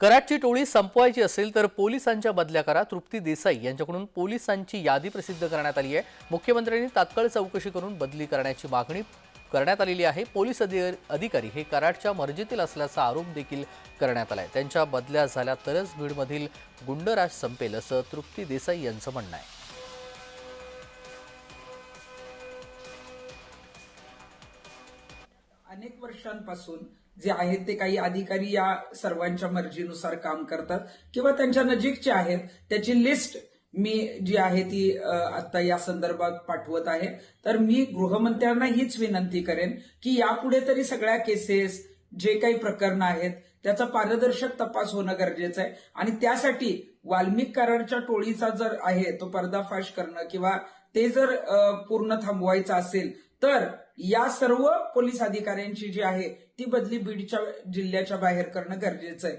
कराडची टोळी संपवायची असेल तर पोलिसांच्या बदल्या करा. तृप्ती देसाई यांच्याकडून पोलिसांची यादी प्रसिद्ध करण्यात आली आहे. मुख्यमंत्र्यांनी तात्काळ चौकशी करून बदली करण्याची मागणी करण्यात आलेली आहे. पोलीस अधिकारी हे कराडच्या मर्जीतील असल्याचा आरोप देखील करण्यात आला आहे त्यांच्या बदल्या झाल्या तरच बीडमधील गुंडराज संपेल असं तृप्ती देसाई यांचं म्हणणं आहे. अनेक वर्षांपासून जे आहेत ते काही अधिकारी या सर्वांच्या मर्जीनुसार काम करतात किंवा त्यांच्या नजीकचे आहेत त्याची लिस्ट मी जी आहे ती आता या संदर्भात पाठवत आहे. तर मी गृहमंत्र्यांना हीच विनंती करेन की यापुढे तरी सगळ्या केसेस जे काही प्रकरणं आहेत त्याचा पारदर्शक तपास होणं गरजेचं आहे. आणि त्यासाठी वाल्मिक कराडच्या टोळीचा जर आहे तो पर्दाफाश करणं किंवा ते जर पूर्ण थांबवायचं असेल तर या सर्व पोलीस अधिकाऱ्यांची जी आहे ती बदली बीडच्या जिल्ह्याच्या बाहेर करणं गरजेचं आहे.